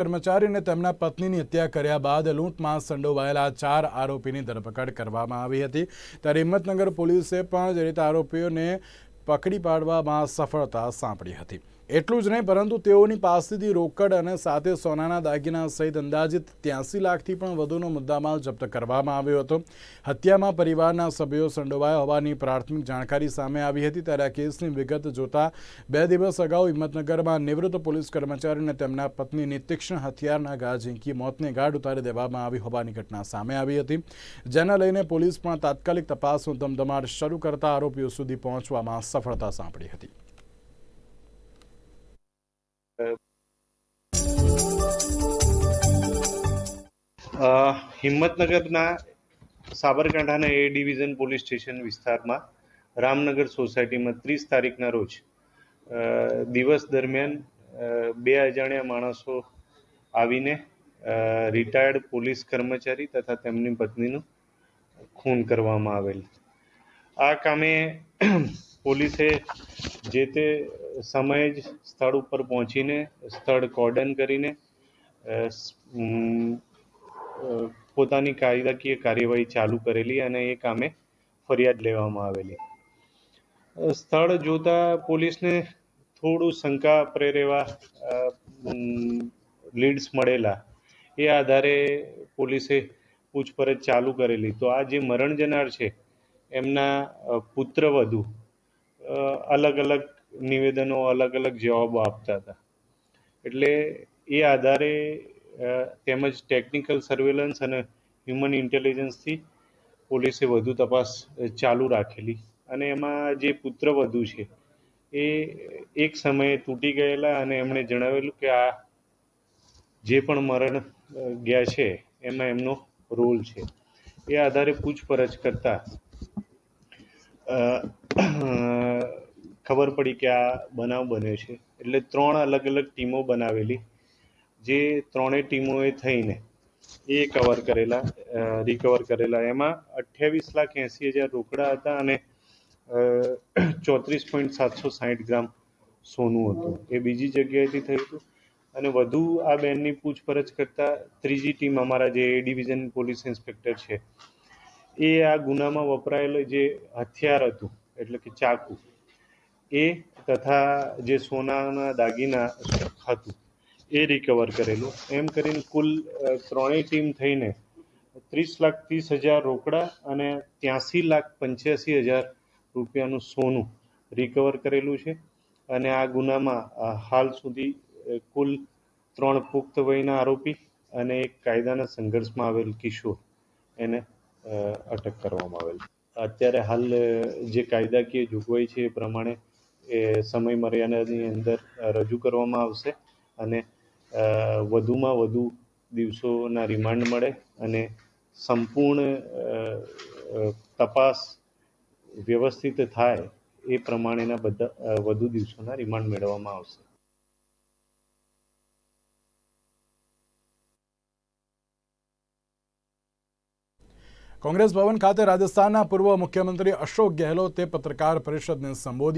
કર્મચારીને તેમના પત્નીની હત્યા કર્યા બાદ લૂંટમાં સંડોવાયેલા ચાર આરોપીની ધરપકડ કરવામાં આવી હતી. ત્યારે હિંમતનગર પોલીસે પણ જે રીતે આરોપીઓને પકડી પાડવામાં સફળતા સાંપડી હતી. એટલું જ નહીં, પરંતુ તેઓની પાસેથી રોકડ અને સાથે સોનાના દાગીના સહિત અંદાજિત ત્યાંસી લાખથી પણ વધુનો મુદ્દામાલ જપ્ત કરવામાં આવ્યો હતો. હત્યામાં પરિવારના સભ્યો સંડોવાયા હોવાની પ્રાથમિક જાણકારી સામે આવી હતી ત્યારે આ કેસની વિગત જોતા બે દિવસ અગાઉ હિંમતનગરમાં નિવૃત્ત પોલીસ કર્મચારીને તેમના પત્નીની તીક્ષ્ણ હથિયારના ઘા ઝીંકી મોતને ગાઢ ઉતારી દેવામાં આવી હોવાની ઘટના સામે આવી હતી. જેને લઈને પોલીસ પણ તાત્કાલિક તપાસનો ધમધમાટ શરૂ કરતા આરોપીઓ સુધી પહોંચવામાં સફળતા સાંપડી હતી. હિંમતનગરના સાબરકાંઠાના એ ડિવિઝન પોલીસ સ્ટેશન વિસ્તારમાં રામનગર સોસાયટીમાં ત્રીસ તારીખના રોજ દિવસ દરમિયાન બે અજાણ્યા માણસો આવીને રિટાયર્ડ પોલીસ કર્મચારી તથા તેમની પત્નીનું ખૂન કરવામાં આવેલ. આ કામે પોલીસે જે તે સમયે જ સ્થળ ઉપર પહોંચીને, સ્થળ કોર્ડન કરીને પોતાની કાયદાકીય કાર્યવાહી ચાલુ કરેલી અને એ કામે ફરિયાદ લેવામાં આવેલી. સ્થળ જોતા પોલીસને થોડું શંકા પ્રેરેવા લીડ્સ મળેલા. એ આધારે પોલીસે પૂછપરછ ચાલુ કરેલી. તો આ જે મરણ જનાર છે, એમના પુત્ર પુત્રવધુ અલગ અલગ નિવેદનો, અલગ અલગ જવાબો આપતા હતા. એટલે એ આધારે તેમજ ટેકનિકલ સર્વેલન્સ અને હ્યુમન ઇન્ટેલિજન્સથી પોલીસે વધુ તપાસ ચાલુ રાખેલી. અને એમાં જે પુત્રવધુ છે, એ એક સમયે તૂટી ગયેલા અને એમણે જણાવેલું કે આ જે પણ મરણ ગયા છે, એમાં એમનો રોલ છે. એ આધારે પૂછપરછ કરતા ખબર પડી કે આ બનાવ બન્યો છે. એટલે ત્રણ અલગ અલગ ટીમો બનાવેલી. જે ત્રણેય ટીમોએ થઈને એ કવર કરેલા રિકવર કરેલા. એમાં અઠ્યાવીસ લાખ એંસી હજાર રોકડા હતા અને ચોત્રીસ પોઈન્ટ સાતસો સાહીઠ ગ્રામ સોનું હતું. એ બીજી જગ્યાએથી થયું હતું. અને વધુ આ બેનની પૂછપરછ કરતા ત્રીજી ટીમ અમારા જે ડિવિઝન પોલીસ ઇન્સ્પેક્ટર છે, એ આ ગુનામાં વપરાયેલું જે હથિયાર હતું, એટલે કે ચાકુ, એ તથા જે સોનાના દાગીના હતું. એ રિકવર કરેલું. એમ કરીને કુલ ત્રણેય ટીમ થઈને ત્રીસ લાખ ત્રીસ હજાર રોકડા અને ત્યાંસી લાખ પંચ્યાસી હજાર રૂપિયાનું સોનું રિકવર કરેલું છે. અને આ ગુનામાં હાલ સુધી કુલ ત્રણ પુખ્ત વયના આરોપી અને એક કાયદાના સંઘર્ષમાં આવેલ કિશોર એને અટક કરવામાં આવેલ. અત્યારે હાલ જે કાયદાકીય જોગવાઈ છે એ પ્રમાણે એ સમય મર્યાદાની અંદર રજૂ કરવામાં આવશે અને વધુમાં વધુ દિવસોના રિમાન્ડ મળે અને સંપૂર્ણ તપાસ વ્યવસ્થિત થાય એ પ્રમાણેના બધા વધુ દિવસોના રિમાન્ડ મેળવવામાં આવશે. કોંગ્રેસ ભવન ખાતે રાજસ્થાનના પૂર્વ મુખ્યમંત્રી અશોક ગેહલોતે પત્રકાર પરિષદને સંબોધી